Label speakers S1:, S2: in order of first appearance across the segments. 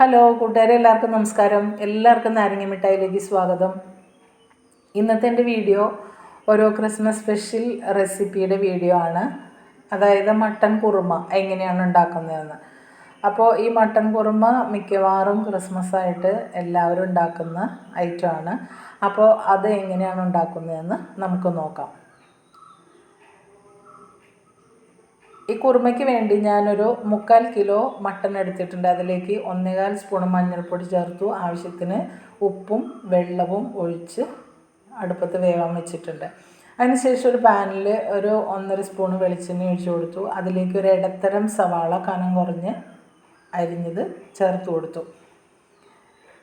S1: Hello കൂട്ടുകാരെ എല്ലാവർക്കും നമസ്കാരം. എല്ലാവർക്കും നാരങ്ങ മിഠായിലേക്ക് സ്വാഗതം. ഇന്നത്തെ എന്റെ വീഡിയോ ഓരോ ക്രിസ്മസ് സ്പെഷ്യൽ റെസിപ്പിയുടെ വീഡിയോ ആണ്. അതായത് മട്ടൻ കുറുമ എങ്ങനെയാണ് ഉണ്ടാക്കുന്നതെന്ന്. അപ്പോൾ ഈ മട്ടൻ കുറുമ മിക്കവാറും ക്രിസ്മസ് ആയിട്ട് എല്ലാവരും ഉണ്ടാക്കുന്ന ഐറ്റമാണ് അപ്പോൾ അത് എങ്ങനെയാണ് ഉണ്ടാക്കുന്നതെന്ന് നമുക്ക് നോക്കാം. ഈ കുറുമയ്ക്ക് വേണ്ടി ഞാനൊരു മുക്കാൽ കിലോ മട്ടൺ എടുത്തിട്ടുണ്ട്. അതിലേക്ക് ഒന്നേകാൽ സ്പൂൺ മഞ്ഞൾപ്പൊടി ചേർത്തു. ആവശ്യത്തിന് ഉപ്പും വെള്ളവും ഒഴിച്ച് അടുപ്പത്ത് വേവാൻ വെച്ചിട്ടുണ്ട്. അതിനുശേഷം ഒരു പാനിൽ ഒരു ഒന്നര സ്പൂൺ വെളിച്ചെണ്ണ ഒഴിച്ചു കൊടുത്തു. അതിലേക്ക് ഒരു ഇടത്തരം സവാള കനം കുറഞ്ഞ് അരിഞ്ഞത് ചേർത്ത് കൊടുത്തു.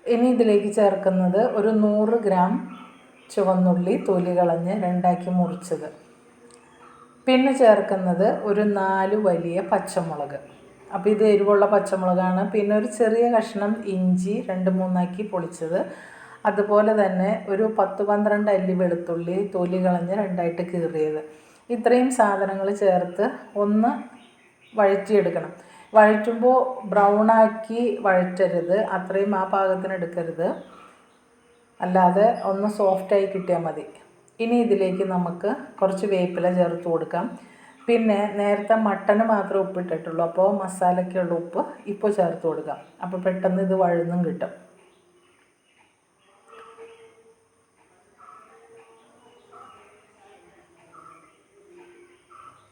S1: ഇനി ഇതിലേക്ക് ചേർക്കുന്നത് ഒരു നൂറ് ഗ്രാം ചുവന്നുള്ളി തൊലി കളഞ്ഞ് രണ്ടാക്കി മുറിച്ചത്. പിന്നെ ചേർക്കുന്നത് ഒരു നാല് വലിയ പച്ചമുളക്. അപ്പോൾ ഇത് എരിവുള്ള പച്ചമുളകാണ്. പിന്നെ ഒരു ചെറിയ കഷ്ണം ഇഞ്ചി രണ്ട് മൂന്നാക്കി പൊളിച്ചത്. അതുപോലെ തന്നെ ഒരു പത്ത് പന്ത്രണ്ട് അല്ലി വെളുത്തുള്ളി തൊലി കളഞ്ഞ് രണ്ടായിട്ട് കീറിയത്. ഇത്രയും സാധനങ്ങൾ ചേർത്ത് ഒന്ന് വഴറ്റിയെടുക്കണം. വഴറ്റുമ്പോൾ ബ്രൗണാക്കി വഴറ്റരുത്. അത്രയും ആ പാകത്തിന് എടുക്കരുത്. അല്ലാതെ ഒന്ന് സോഫ്റ്റായി കിട്ടിയാൽ മതി. ഇനി ഇതിലേക്ക് നമുക്ക് കുറച്ച് വേപ്പില ചേർത്ത് കൊടുക്കാം. പിന്നെ നേരത്തെ മട്ടന് മാത്രമേ ഉപ്പിട്ടിട്ടുള്ളൂ. അപ്പോൾ മസാലയ്ക്കുള്ള ഉപ്പ് ഇപ്പോൾ ചേർത്ത് കൊടുക്കാം. അപ്പോൾ പെട്ടെന്ന് ഇത് വഴുന്നും കിട്ടും.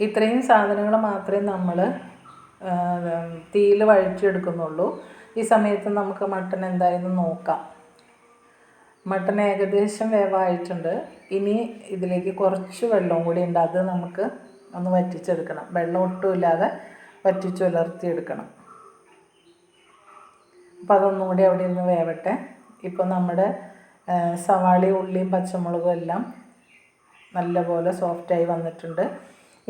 S1: ഇത്രയും സാധനങ്ങൾ മാത്രമേ നമ്മൾ തീയിൽ വഴറ്റിയെടുക്കുന്നുള്ളൂ. ഈ സമയത്ത് നമുക്ക് മട്ടൺ എന്തായെന്ന് നോക്കാം. മട്ടൺ ഏകദേശം വേവായിട്ടുണ്ട്. ഇനി ഇതിലേക്ക് കുറച്ച് വെള്ളവും കൂടി ഉണ്ട്. അത് നമുക്ക് ഒന്ന് വറ്റിച്ചെടുക്കണം. വെള്ളം ഒട്ടുമില്ലാതെ വറ്റിച്ചുലർത്തിയെടുക്കണം അപ്പോൾ അതൊന്നും കൂടി അവിടെ ഇരുന്ന് വേവട്ടെ. ഇപ്പോൾ നമ്മുടെ സവാളി ഉള്ളിയും പച്ചമുളകും എല്ലാം നല്ലപോലെ സോഫ്റ്റായി വന്നിട്ടുണ്ട്.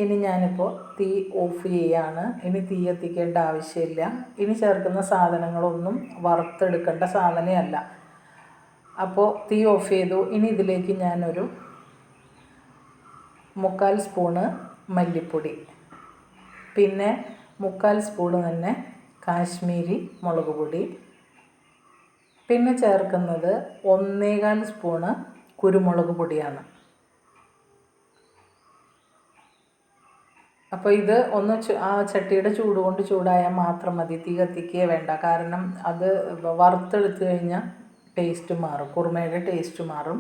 S1: ഇനി ഞാനിപ്പോൾ തീ ഓഫ് ചെയ്യാണ്. ഇനി തീ എത്തിക്കേണ്ട ആവശ്യമില്ല. ഇനി ചേർക്കുന്ന സാധനങ്ങളൊന്നും വറുത്തെടുക്കേണ്ട സാധനമല്ല അപ്പോൾ തീ ഓഫ് ചെയ്തു. ഇനി ഇതിലേക്ക് ഞാനൊരു മുക്കാൽ സ്പൂണ് മല്ലിപ്പൊടി. പിന്നെ മുക്കാൽ സ്പൂണ് തന്നെ കാശ്മീരി മുളക് പൊടി. പിന്നെ ചേർക്കുന്നത് ഒന്നേകാൽ സ്പൂണ് കുരുമുളക് പൊടിയാണ്. അപ്പോൾ ഇത് ഒന്ന് ആ ചട്ടിയുടെ ചൂട് കൊണ്ട് ചൂടായാൽ മാത്രം മതി. തീ കത്തിക്കുകയേ വേണ്ട. കാരണം അത് വറുത്തെടുത്തു കഴിഞ്ഞാൽ ടേസ്റ്റ് മാറും. കുറുമയുടെ ടേസ്റ്റ് മാറും.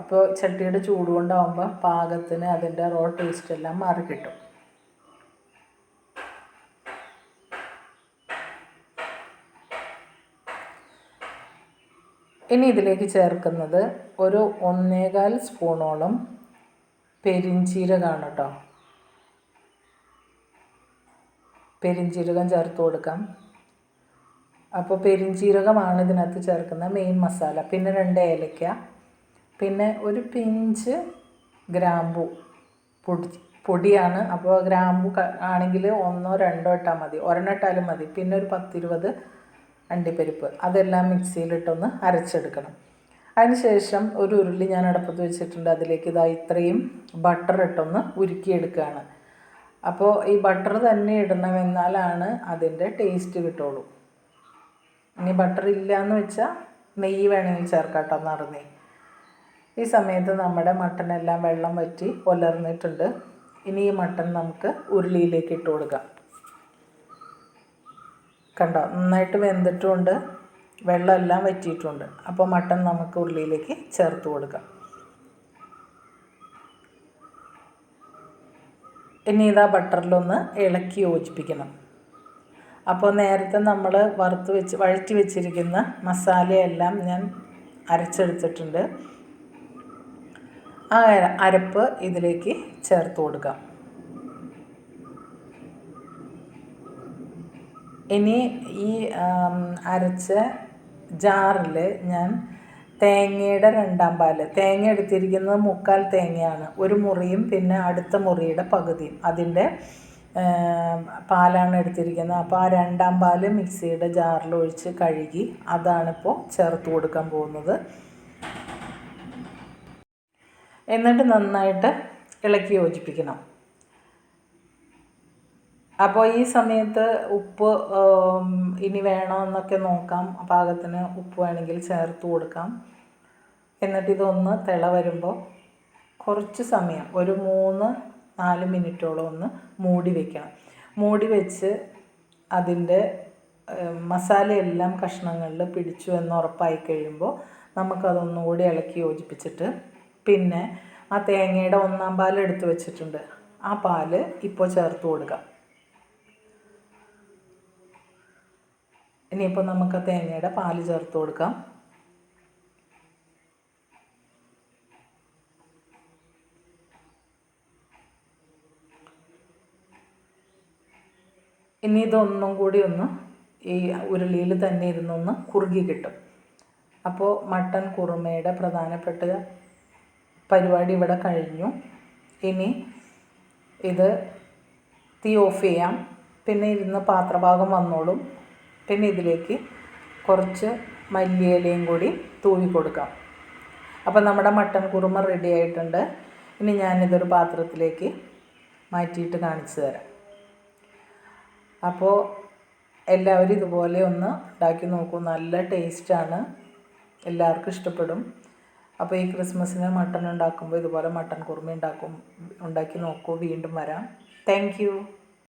S1: അപ്പോൾ ചട്ടിയുടെ ചൂട് കൊണ്ടാകുമ്പോൾ പാകത്തിന് അതിന്റെ റോ ടേസ്റ്റ് എല്ലാം മാറി കിട്ടും. ഇനി ഇതിലേക്ക് ചേർക്കുന്നത് ഒരു ഒന്നേകാൽ സ്പൂണോളം പെരിഞ്ചീരകമാണ് കേട്ടോ പെരിഞ്ചീരകം ചേർത്ത് കൊടുക്കാം. അപ്പോൾ പെരിഞ്ചീരകമാണ് ഇതിനകത്ത് ചേർക്കുന്ന മെയിൻ മസാല പിന്നെ രണ്ട് ഏലക്ക. പിന്നെ ഒരു പിഞ്ച് ഗ്രാമ്പു. പൊടി പൊടിയാണ്. അപ്പോൾ ഗ്രാമ്പു ആണെങ്കിൽ ഒന്നോ രണ്ടോ ഇട്ടാൽ മതി. ഒരെണ്ണം ഇട്ടാലും മതി. പിന്നെ ഒരു പത്തിരുപത് അണ്ടിപ്പരിപ്പ്. അതെല്ലാം മിക്സിയിലിട്ടൊന്ന് അരച്ചെടുക്കണം. അതിനുശേഷം ഒരു ഉരുളി ഞാൻ അടുപ്പത്ത് വെച്ചിട്ടുണ്ട്. അതിലേക്ക് ഇതാ ഇത്രയും ബട്ടർ ഇട്ടൊന്ന് ഉരുക്കിയെടുക്കുകയാണ്. അപ്പോൾ ഈ ബട്ടർ തന്നെ ഇടണമെന്നാലാണ് അതിന്റെ ടേസ്റ്റ് കിട്ടുള്ളൂ. ഇനി ബട്ടർ ഇല്ല എന്ന് വെച്ചാൽ നെയ്യ് വേണമെങ്കിൽ ചേർക്കാം കേട്ടോ ഈ സമയത്ത് നമ്മുടെ മട്ടനെല്ലാം വെള്ളം വറ്റി ഒലർന്നിട്ടുണ്ട്. ഇനി ഈ മട്ടൺ നമുക്ക് ഉരുളിയിലേക്ക് ഇട്ട് കൊടുക്കാം. കണ്ടോ നന്നായിട്ട് വെന്തിട്ടുമുണ്ട് വെള്ളമെല്ലാം വറ്റിയിട്ടുണ്ട്. അപ്പോൾ മട്ടൺ നമുക്ക് ഉരുളിയിലേക്ക് ചേർത്ത് കൊടുക്കാം. ഇനി ഇതാ ബട്ടറിലൊന്ന് ഇളക്കി യോജിപ്പിക്കണം. അപ്പോൾ നേരത്തെ നമ്മൾ വറുത്ത് വെച്ച് വഴറ്റി വെച്ചിരിക്കുന്ന മസാലയെല്ലാം ഞാൻ അരച്ചെടുത്തിട്ടുണ്ട്. ആ അരപ്പ് ഇതിലേക്ക് ചേർത്ത് കൊടുക്കാം. ഇനി ഈ അരച്ച ജാറിൽ ഞാൻ തേങ്ങയുടെ രണ്ടാം പാൽ തേങ്ങ എടുത്തിരിക്കുന്നത് മുക്കാൽ തേങ്ങയാണ്. ഒരു മുറിയും പിന്നെ അടുത്ത മുറിയുടെ പകുതിയും. അതിന്റെ പാലാണ് എടുത്തിരിക്കുന്നത്. അപ്പോൾ ആ രണ്ടാം പാൽ മിക്സിയുടെ ജാറിൽ ഒഴിച്ച് കഴുകി അതാണിപ്പോൾ ചേർത്ത് കൊടുക്കാൻ പോകുന്നത്. എന്നിട്ട് നന്നായിട്ട് ഇളക്കി യോജിപ്പിക്കണം. അപ്പോൾ ഈ സമയത്ത് ഉപ്പ് ഇനി വേണോ എന്നൊക്കെ നോക്കാം. പാകത്തിന് ഉപ്പ് വേണമെങ്കിൽ ചേർത്ത് കൊടുക്കാം. എന്നിട്ട് ഇതൊന്ന് തിള വരുമ്പോൾ കുറച്ച് സമയം ഒരു മൂന്ന് നാല് മിനിറ്റോളം ഒന്ന് മൂടി വെക്കണം. മൂടി വെച്ച് അതിന്റെ മസാല മസാലയെല്ലാം കഷ്ണങ്ങളിൽ പിടിച്ചു എന്ന് ഉറപ്പായി കഴിയുമ്പോൾ നമുക്കതൊന്നുകൂടി ഇളക്കി യോജിപ്പിച്ചിട്ട് പിന്നെ ആ തേങ്ങയുടെ ഒന്നാം പാൽ എടുത്തു വെച്ചിട്ടുണ്ട്. ആ പാൽ ഇപ്പോൾ ചേർത്ത് കൊടുക്കാം. ഇനിയിപ്പോൾ നമുക്ക് തേങ്ങയുടെ പാൽ ചേർത്ത് കൊടുക്കാം. ഇനി ഇതൊന്നും കൂടി ഒന്ന് ഈ ഉരുളിയിൽ തന്നെ ഇരുന്നൊന്ന് കുറുകി കിട്ടും. അപ്പോൾ മട്ടൻ കുറുമയുടെ പ്രധാനപ്പെട്ട പരിപാടി ഇവിടെ കഴിഞ്ഞു. ഇനി ഇത് തീ ഓഫ് ചെയ്യാം. പിന്നെ ഇരുന്ന് പാത്രഭാഗം വന്നോളും. പിന്നെ ഇതിലേക്ക് കുറച്ച് മല്ലിയിലയും കൂടി തൂവി കൊടുക്കാം. അപ്പോൾ നമ്മുടെ മട്ടൻ കുറുമ റെഡി ആയിട്ടുണ്ട്. ഇനി ഞാനിതൊരു പാത്രത്തിലേക്ക് മാറ്റിയിട്ട് കാണിച്ചു തരാം. അപ്പോൾ എല്ലാവരും ഇതുപോലെ ഒന്ന് ഉണ്ടാക്കി നോക്കൂ. നല്ല ടേസ്റ്റാണ്. എല്ലാവർക്കും ഇഷ്ടപ്പെടും. അപ്പോൾ ഈ ക്രിസ്മസിന് മട്ടൺ ഉണ്ടാക്കുമ്പോൾ ഇതുപോലെ മട്ടൺ കുറുമ ഉണ്ടാക്കും ഉണ്ടാക്കി നോക്കൂ. വീണ്ടും വരാം. താങ്ക്